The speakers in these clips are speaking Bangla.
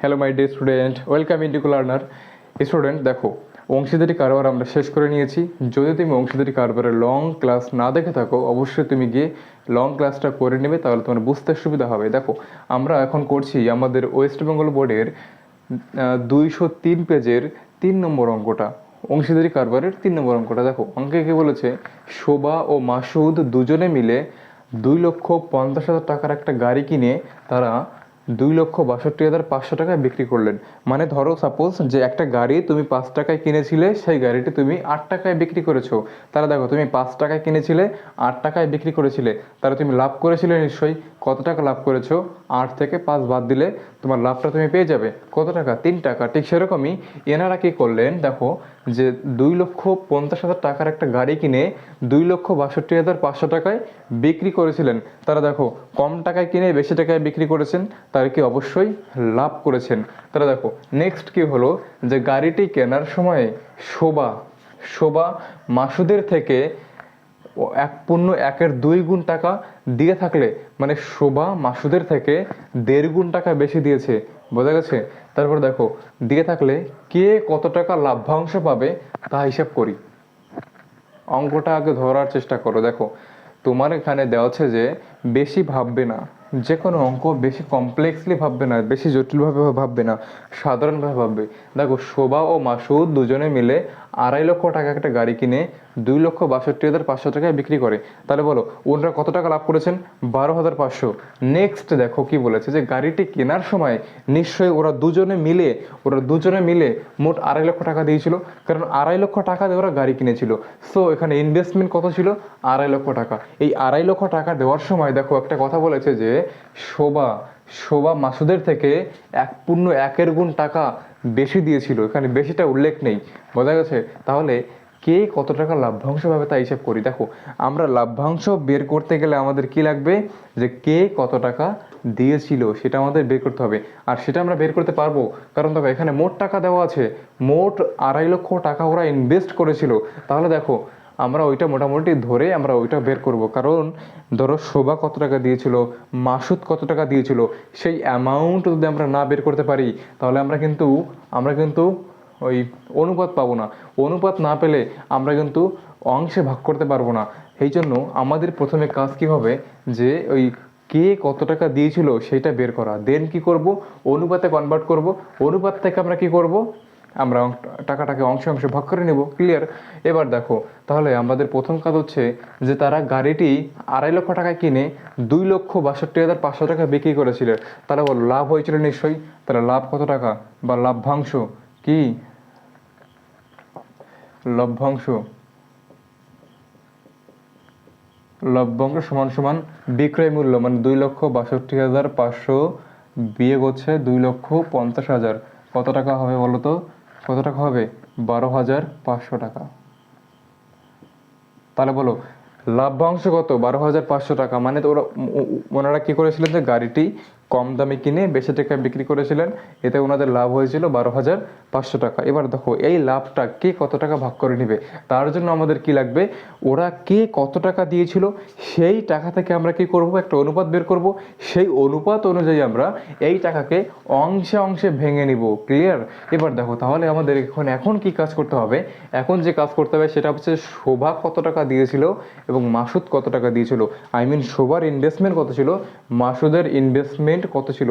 Hello my dear student welcome Indico learner student দেখো, অংশীদারি কারবার আমরা শেষ করে নিয়েছি। যদি তুমি অংশীদারি কারবারের লং ক্লাস না দেখে থাকো, অবশ্যই তুমি গিয়ে লং ক্লাসটা করে নেবে, তাহলে তোমার বুঝতে সুবিধা হবে। দেখো, আমরা এখন করছি আমাদের ওয়েস্ট বেঙ্গল বোর্ডের দুইশো তিন পেজের তিন নম্বর অঙ্কটা। অংশীদারি কারবারের তিন নম্বর অঙ্কটা। দেখো, অঙ্কে কি বলেছে, শোভা ও মাসুদ দুজনে মিলে দুই লক্ষ পঞ্চাশ হাজার টাকার একটা গাড়ি কিনে তারা দুই লক্ষ বাষট্টি হাজার পাঁচশো টাকায় বিক্রি করলেন। মানে ধরো সাপোজ যে একটা গাড়ি তুমি পাঁচ টাকায় কিনেছিলে, সেই গাড়িটি তুমি আট টাকায় বিক্রি করেছ। তাহলে দেখো, তুমি পাঁচ টাকায় কিনেছিলে, আট টাকায় বিক্রি করেছিলে। তাহলে তুমি লাভ করেছিলে নিশ্চয়ই। কত টাকা লাভ করেছ? আট থেকে পাঁচ বাদ দিলে তোমার লাভটা তুমি পেয়ে যাবে। কত টাকা? তিন টাকা। ঠিক সেরকমই এনারা কি করলেন? দেখো, যে দুই লক্ষ পঞ্চাশ হাজার টাকার একটা গাড়ি কিনে দুই লক্ষ বাষট্টি হাজার পাঁচশো টাকায় বিক্রি করেছিলেন। তারা দেখো, কম টাকায় কিনে বেশি টাকায় বিক্রি করেছেন, তারা কি অবশ্যই লাভ করেছেন। তারা দেখো নেক্সট কি হলো? যে গাড়িটি কেনার সময়ে শোভা শোভা মাসুদের থেকে এক পূর্ণ একের দুই গুণ টাকা দিয়ে থাকলে মানে শোভা মাসুদের থেকে দেড় গুণ টাকা বেশি দিয়েছে, বোঝা গেছে? তারপর দেখো, দিয়ে থাকলে কে কত টাকা লাভ্যাংশ পাবে তা হিসাব করি। অঙ্কটা আগে ধরার চেষ্টা করো। দেখো, তোমার এখানে দেওয়া আছে যে, বেশি ভাববে না। যে কোনো অঙ্ক বেশি কমপ্লেক্সলি ভাববে না, বেশি জটিলভাবে ভাববে না, সাধারণভাবে ভাববে। দেখো, শোভা ও মাসুদ দুজনে মিলে আড়াই লক্ষ টাকা একটা গাড়ি কিনে দুই লক্ষ বাষট্টি হাজার পাঁচশো টাকায় বিক্রি করে। তাহলে বলো, ওনারা কত টাকা লাভ করেছেন? বারো হাজার পাঁচশো। নেক্সট দেখো কি বলেছে যে, গাড়িটি কেনার সময় নিশ্চয়ই ওরা দুজনে মিলে, ওরা দুজনে মিলে মোট আড়াই লক্ষ টাকা দিয়েছিল। কারণ আড়াই লক্ষ টাকা দিয়ে ওরা গাড়ি কিনেছিল। সো এখানে ইনভেস্টমেন্ট কত ছিল? আড়াই লক্ষ টাকা। এই আড়াই লক্ষ টাকা দেওয়ার সময় দেখো একটা কথা বলেছে যে শোভা শোভা মাসুদের থেকে এক পূর্ণ একের গুণ টাকা বেশি দিয়েছিল। এখানে বেশিটা উল্লেখ নেই। বোঝা গেছে? তাহলে কে কত টাকা লাভ্যাংশ পাবে তা হিসাব করি? দেখো, আমরা লাভ্যাংশ বের করতে গেলে আমাদের কি লাগবে? যে কে কত টাকা দিয়েছিল, সেটা আমাদের বের করতে হবে। আর সেটা আমরা বের করতে পারব। কারণ দেখো, এখানে মোট টাকা দেওয়া আছে। মোট আড়াই লক্ষ টাকা ওরা ইনভেস্ট করেছিল। তাহলে দেখো আমরা ওইটা মোটামুটি ধরে আমরা ওইটা বের করব। কারণ ধরো শোভা কত টাকা দিয়েছিল? মাসুদ কত টাকা দিয়েছিল? সেই অ্যামাউন্ট যদি আমরা না বের করতে পারি, তাহলে আমরা কিন্তু আমরা কিন্তু ওই অনুপাত পাবো না। অনুপাত না পেলে আমরা কিন্তু অংশে ভাগ করতে পারব না। এই জন্য আমাদের প্রথমে কাজ কি হবে? যে ওই কে কত টাকা দিয়েছিল সেটা বের করা। দেন কি করব? অনুপাতে কনভার্ট করব। অনুপাত থেকে আমরা কি করব? আমরা টাকাটাকে অংশে অংশে ভাগ করে নেব ক্লিয়ার এবার দেখো, তাহলে আমাদের প্রথম কাজ হচ্ছে যে তারা গাড়িটি আড়াই লক্ষ টাকায় কিনে দুই লক্ষ বাষট্টি হাজার পাঁচশো টাকা বিক্রি করেছিল। তারা বল লাভ হয়েছিল নিশ্চয়ই। তারা লাভ কত টাকা বা লাভ্যাংশ কি? লভ্যাংশ। লভ্যাংশ সমান সমান বিক্রয় মূল্য মানে দুই লক্ষ বাষট্টি হাজার পাঁচশো বিয়ে হচ্ছে দুই লক্ষ পঞ্চাশ হাজার। কত টাকা হবে বলো তো? কত টাকা হবে? বারো হাজার পাঁচশো টাকা। তাহলে বলো, লাভ্যাংশ কত? বারো হাজার পাঁচশো টাকা। মানে তো ওরা ওনারা কি করেছিলেন যে গাড়িটি কম দামে কিনে বেশি টাকায় বিক্রি করেছিলেন। এতে ওনাদের লাভ হয়েছিল বারো হাজার পাঁচশো টাকা। এবার দেখো, এই লাভটা কে কত টাকা ভাগ করে নেবে? তার জন্য আমাদের কি লাগবে? ওরা কে কত টাকা দিয়েছিল? সেই টাকা থেকে আমরা কি করব? একটা অনুপাত বের করব। সেই অনুপাত অনুযায়ী আমরা এই টাকাকে অংশে অংশে ভেঙে নিব। ক্লিয়ার এবার দেখো, তাহলে আমাদের এখন এখন কি কাজ করতে হবে? এখন যে কাজ করতে হবে সেটা হচ্ছে শোভা কত টাকা দিয়েছিল এবং মাসুদ কত টাকা দিয়েছিল? আই মিন শোভার ইনভেস্টমেন্ট কত ছিল? মাসুদের ইনভেস্টমেন্ট কত ছিল?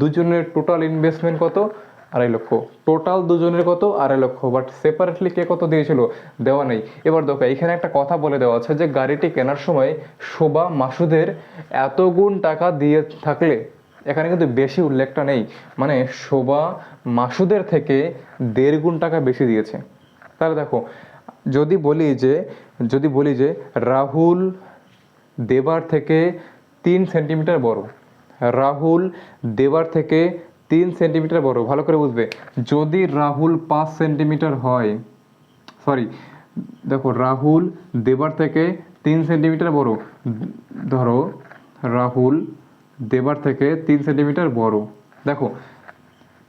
দুজনের টোটাল ইনভেস্টমেন্ট কত? আড়াই লক্ষ। টোটাল দুজনের কত? আড়াই লক্ষ। বাট সেপারেটলি কে কত দিয়েছিল? দেওয়া নেই। এবার দেখো, এখানে একটা কথা বলে দেওয়া আছে যে গাড়িটি কেনার সময় শোভা মাসুদের এত গুণ টাকা দিয়ে থাকলে, এখানে কিন্তু বেশি উল্লেখটা নেই। মানে শোভা মাসুদের থেকে দেড় গুণ টাকা বেশি দিয়েছে। তাহলে দেখো, যদি বলি যে, যদি বলি যে রাহুল দেবার থেকে তিন সেন্টিমিটার বড় রাহুল দেবার থেকে তিন সেন্টিমিটার বড়, ভালো করে বুঝবে। যদি রাহুল পাঁচ সেন্টিমিটার হয় সরি দেখো রাহুল দেবার থেকে তিন সেন্টিমিটার বড়, ধরো রাহুল দেবার থেকে তিন সেন্টিমিটার বড়। দেখো,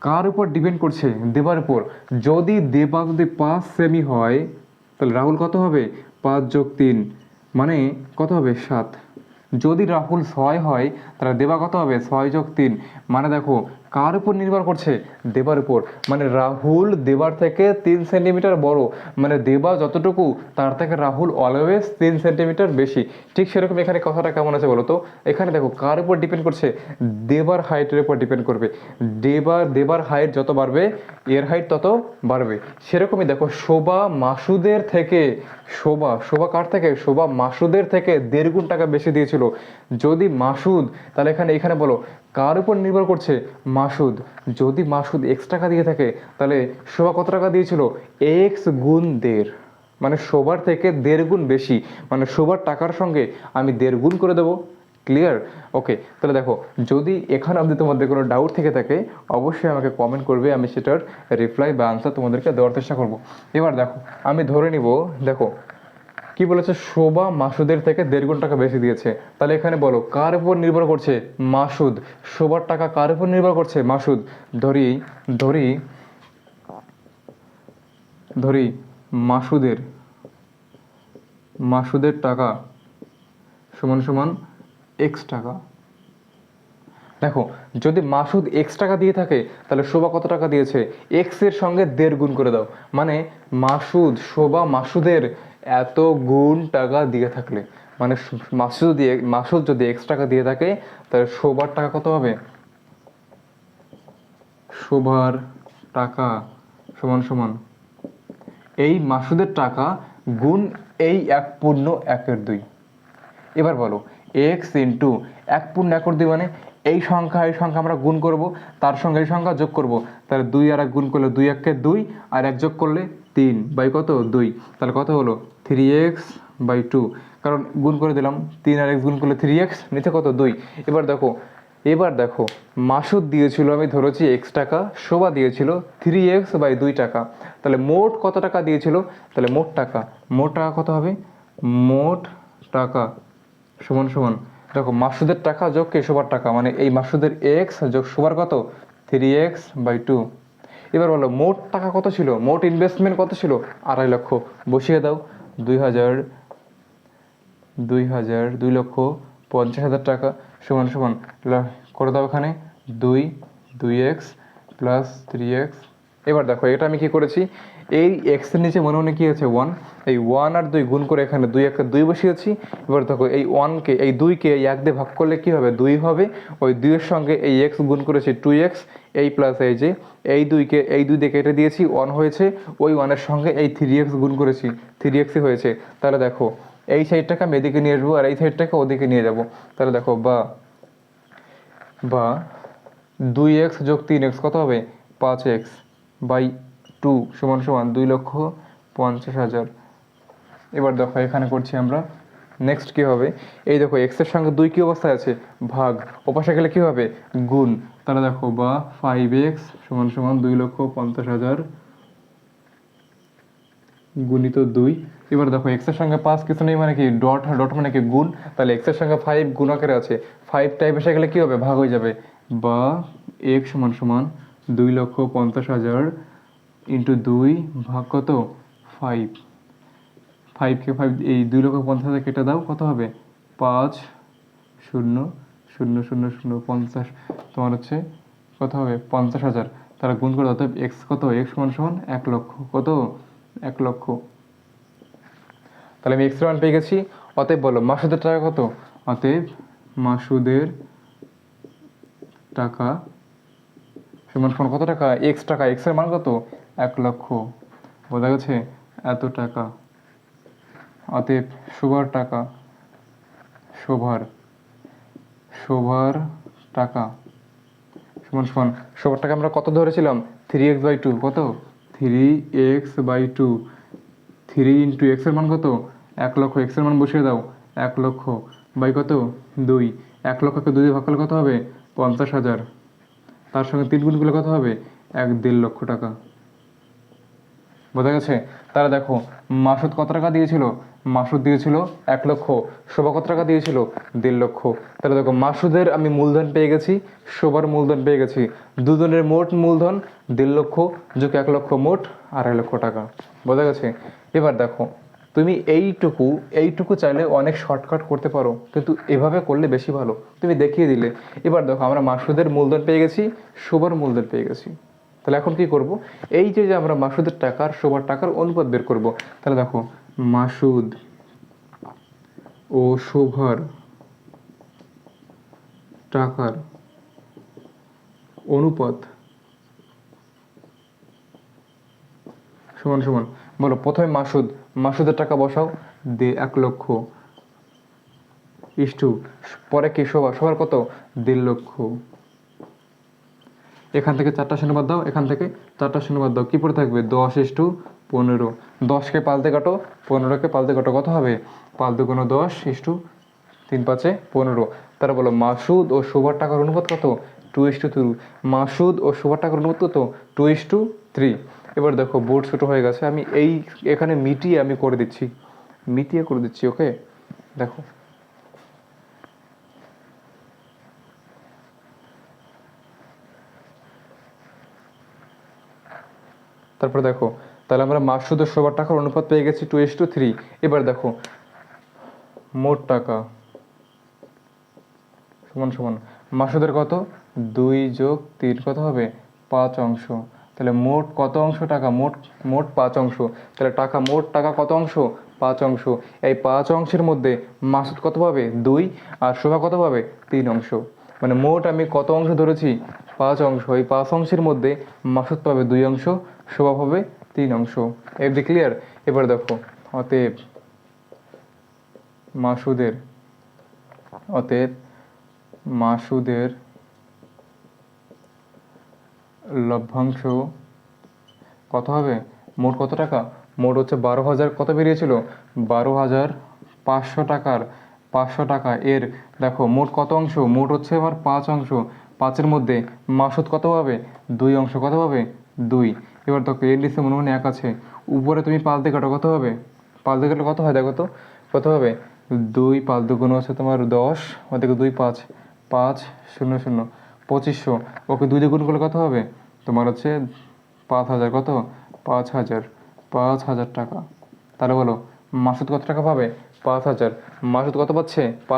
কার উপর ডিপেন্ড করছে দেবার উপর? যদি দেবা যদি পাঁচ সেমি হয়, তাহলে রাহুল কত হবে? পাঁচ যোগ তিন মানে কত হবে? সাত। যদি রাহুল ছয় হয় তাহলে দেবাগত হবে ছয় যোগ তিন। মানে দেখো কার উপর নির্ভর করছে? দেবার উপর। মানে রাহুল দেবার থেকে তিন সেন্টিমিটার বড়। মানে দেবা যতটুকু, তার থেকে রাহুল অলওয়েজ তিন সেন্টিমিটার বেশি। ঠিক সেরকম এখানে কথাটা কেমন আছে বলো তো এখানে দেখো, কার উপর ডিপেন্ড করছে? দেবার হাইটের উপর ডিপেন্ড করবে। দেবার দেবার হাইট যত বাড়বে, এর হাইট তত বাড়বে। সেরকমই দেখো, শোভা মাসুদের থেকে, শোভা শোভা কার থেকে? শোভা মাসুদের থেকে দেড় গুণ টাকা বেশি দিয়েছিল। যদি মাসুদ, তাহলে এখানে এখানে বলো কার উপর নির্ভর করছে মাসুদ? যদি মাসুদ এক্স টাকা দিয়ে থাকে, তাহলে শোভা কত টাকা দিয়েছিল? এক্স গুণ দেড়। মানে শোভার থেকে দেড় গুণ বেশি। মানে শোভার টাকার সঙ্গে আমি দেড় গুণ করে দেবো। ক্লিয়ার ওকে তাহলে দেখো, যদি এখানে অবধি তোমাদের কোনো ডাউট থেকে থাকে, অবশ্যই আমাকে কমেন্ট করবে, আমি সেটার রিপ্লাই বা আনসার তোমাদেরকে দেওয়ার চেষ্টা করব। এবার দেখো, আমি ধরে নিব, দেখো কি বলেছে? শোভা মাসুদের থেকে দেড় গুণ টাকা বেশি দিয়েছে। তাহলে এখানে বলো, কার উপর নির্ভর করছে মাসুদ? শোভার টাকা কার উপর নির্ভর করছে মাসুদ? ধরি ধরি ধরি, মাসুদের মাসুদের টাকা সমান সমান এক্স টাকা। দেখো, যদি মাসুদ এক্স টাকা দিয়ে থাকে, তাহলে শোভা কত টাকা দিয়েছে? এক্সের সঙ্গে দেড় গুণ করে দাও। মানে মাসুদ, শোভা মাসুদের এত গুণ টাকা দিয়ে থাকলে মানে সু- মাসুদ দিয়ে মাসুদ যদি এক্স টাকা দিয়ে থাকে, তাহলে শোভার টাকা কত হবে? শোভার টাকা সমান সমান, এই মাসুদের টাকা গুণ এই এক পূর্ণ একের দুই। এবার বলো এক্স ইন্টু এক পূর্ণ একর দুই মানে এই সংখ্যা এই সংখ্যা আমরা গুণ করব, তার সঙ্গে এই সংখ্যা যোগ করব, তাহলে দুই আর এক গুণ করলে দুই এককে দুই, আর এক যোগ করলে তিন, বাই কত? দুই। তাহলে কত হলো? থ্রি এক্স বাই টু কারণ গুণ করে দিলাম, তিন আর এক্স গুণ করলে থ্রি এক্স নিচে কত? দুই। এবার দেখো এবার দেখো, মাসুদ দিয়েছিল, আমি ধরেছি এক্স টাকা, শোভা দিয়েছিল থ্রি এক্স বাই দুই টাকা। তাহলে মোট কত টাকা দিয়েছিল? তাহলে মোট টাকা। মোট টাকা কত হবে? মোট টাকা। সমান সমান। দেখো, মাসুদের টাকা যোগ কে? টাকা। মানে এই মাসুদের এক্স যোগ শোভার কত? থ্রি এক্স বাই টু এবার বলো, মোট টাকা কত ছিল? মোট ইনভেস্টমেন্ট কত ছিল? আড়াই লক্ষ। বসিয়ে দাও। দুই হাজার দুই হাজার দুই লক্ষ পঞ্চাশ হাজার টাকা। সমান সমান করে দাও এখানে দুই দুই এক্স প্লাস থ্রি এক্স এবার দেখো, এটা আমি কি করেছি? এই এক্সের নিচে মনে মনে কি আছে? ওয়ান এই ওয়ান আর দুই গুণ করে এখানে দুই একটা দুই বসিয়েছি। এবার দেখো, এই ওয়ানকে এই দুইকে এই এক দিয়ে ভাগ করলে কি হবে? দুই হবে। ওই দুইয়ের সঙ্গে এই এক্স গুণ করেছি টু এক্স এই প্লাস এই যে, এই দুইকে এই দুই দিয়ে কেটে দিয়েছি ওয়ান হয়েছে। ওই ওয়ানের সঙ্গে এই থ্রি এক্স গুণ করেছি থ্রি এক্সই হয়েছে। তাহলে দেখো, এই সাইডটাকে আমি এদিকে নিয়ে আসব আর এই সাইডটাকে ওদিকে নিয়ে যাব। তাহলে দেখো, বা বা, দুই এক্স যোগ তিন এক্স কত হবে? পাঁচ এক্স বাই টু সমান সমান দুই লক্ষ পঞ্চাশ হাজার। এবার দেখো এখানে করছি আমরা। নেক্সট কি হবে? এই দেখো এক্সের সঙ্গে দুই কি অবস্থায় আছে? ভাগ। ওপাশে গেলে কি হবে? গুণ। তাহলে দেখো, বা ফাইভ এক্স সমান সমান দুই লক্ষ পঞ্চাশ হাজার গুণিত দুই। এবার দেখো এক্সের সঙ্গে পাঁচ কিছু নেই মানে কি? ডট ডট মানে কি? গুণ। তাহলে এক্সের সঙ্গে ফাইভ গুণ আকারে আছে। ফাইভ টাইপ এসে গেলে কি হবে? ভাগ হয়ে যাবে। বা এক্স সমান সমান দুই লক্ষ পঞ্চাশ হাজার ইন্টু দুই ভাগ কত? ফাইভ ফাইভকে ফাইভ এই দুই লক্ষ পঞ্চাশ হাজার কেটে দাও, কত হবে? পাঁচ, শূন্য শূন্য শূন্য শূন্য, পঞ্চাশ। তোমার হচ্ছে কত হবে? পঞ্চাশ হাজার। তারা গুণ করে অতএব এক্স কত? এক্স সমান সমান এক লক্ষ। কত? এক লক্ষ। তাহলে আমি এক্স মান পেয়ে গেছি। অতএব বলো, মাসুদের টাকা কত? অতএব মাসুদের টাকা সমান সমান কত টাকা? এক্স টাকা। এক্সের মান কত? এক লক্ষ। বোঝা গেছে এত টাকা। অতএব শোভার টাকা। শোভার শোভার টাকা। সমান সমান শোভার টাকা আমরা কত ধরেছিলাম? থ্রি এক্স বাই টু কত? Three x by two three into এক্সের মান কত? এক লক্ষ এক্সের মান বসিয়ে দাও। এক লক্ষ বাই কত? দুই। এক লক্ষকে দুই ভাগ করলে কত হবে? পঞ্চাশ হাজার। তার সঙ্গে তিন গুণ করলে কত হবে? এক দেড় লক্ষ টাকা। বোঝা গেছে? তারা দেখো, মাসুদ কত টাকা দিয়েছিল? মাসুদ দিয়েছিল এক লক্ষ, শোভা কত টাকা দিয়েছিল? দেড় লক্ষ। তাহলে দেখো, মাসুদের আমি মূলধন পেয়ে গেছি, শোভার মূলধন পেয়ে গেছি। দুজনের মোট মূলধন দেড় লক্ষ, যোগ এক লক্ষ মোট আড়াই লক্ষ টাকা। বোঝা গেছে? এবার দেখো, তুমি এইটুকু এইটুকু চাইলে অনেক শর্টকাট করতে পারো, কিন্তু এভাবে করলে বেশি ভালো। তুমি দেখিয়ে দিলে। এবার দেখো, আমরা মাসুদের মূলধন পেয়ে গেছি, শোভার মূলধন পেয়ে গেছি। তাহলে এখন কি করব? এই যে আমরা মাসুদের টাকার শোভার টাকার অনুপাত বের করব, তাহলে দেখো, মাসুদ ও শোভার টাকার অনুপাত সমান সমান, বলো, প্রথমে মাসুদ, মাসুদের টাকা বসাও দে এক লক্ষ ইস্টু পরে কি শোভা শোভার কত? দেড় লক্ষ এখান থেকে চারটা শূন্য বাদ দাও, এখান থেকে চারটা শূন্য বাদ দাও। কি পড়ে থাকবে? দশ ইস্টু পনেরো। দশকে পালতে কাটো, পনেরোকে পালতে কাটো, কত হবে? পালতে কোনো দশ ইস টু তিন পাঁচে পনেরো। তারা বলো, মাসুদ ও শোভার টাকার অনুপাত কত? Two is to three. Masud ও শোভার টাকার অনুপাত কত? Two is to three. এবার দেখো, বোর্ড ছোটো হয়ে গেছে। আমি এই, এখানে মিটিয়ে আমি করে দিচ্ছি। মিটিয়ে করে দিচ্ছি, ওকে? দেখো। তারপরে দেখো, তাহলে আমরা মাসুদ ও শোভার টাকার অনুপাত পেয়ে গেছি টু এস টু থ্রি এবার দেখো, মোট টাকা, সমান সমান, মাসুদের কত? দুই যোগ তিন কত হবে? পাঁচ অংশ। তাহলে মোট কত অংশ টাকা? মোট মোট পাঁচ অংশ। তাহলে টাকা, মোট টাকা কত অংশ? পাঁচ অংশ। এই পাঁচ অংশের মধ্যে মাসুদ কত পাবে? দুই। আর শোভা কত পাবে? তিন অংশ। মানে মোট আমি কত অংশ ধরেছি? পাঁচ অংশ। এই পাঁচ অংশের মধ্যে মাসুদ পাবে দুই অংশ। শোভা হবে তিন অংশ। এফডি ক্লিয়ার এবার দেখো, অতএব মাসুদের অতএব মাসুদের লভ্যাংশ কত হবে? মোট কত টাকা? মোট হচ্ছে বারো হাজার। কত বেরিয়েছিল? বারো হাজার পাঁচশো টাকার, পাঁচশো টাকা এর। দেখো, মোট কত অংশ? মোট হচ্ছে আমার পাঁচ অংশ। পাঁচের মধ্যে মাসুদ কত পাবে দুই অংশ কত পাবে দুই। এবার দেখো লিস্টে মনে মনে এক আছে। উপরে তুমি পালতে কাটো, কত হবে? পালতে কাটলে কত হয়? দেখো তো, কত হবে? দুই পাল দুগুণ আছে তোমার দশ, ওদিকে দুই পাঁচ পাঁচ শূন্য শূন্য, পঁচিশশো। ওকে দুই দ্বিগুণ করলে কত হবে? তোমার হচ্ছে পাঁচ হাজার, কত? পাঁচ হাজার পাঁচ হাজার টাকা। তাহলে বলো, মাসুদ কত টাকা পাবে? পাঁচ হাজার। মাসুদ কত পাচ্ছে? পাঁচ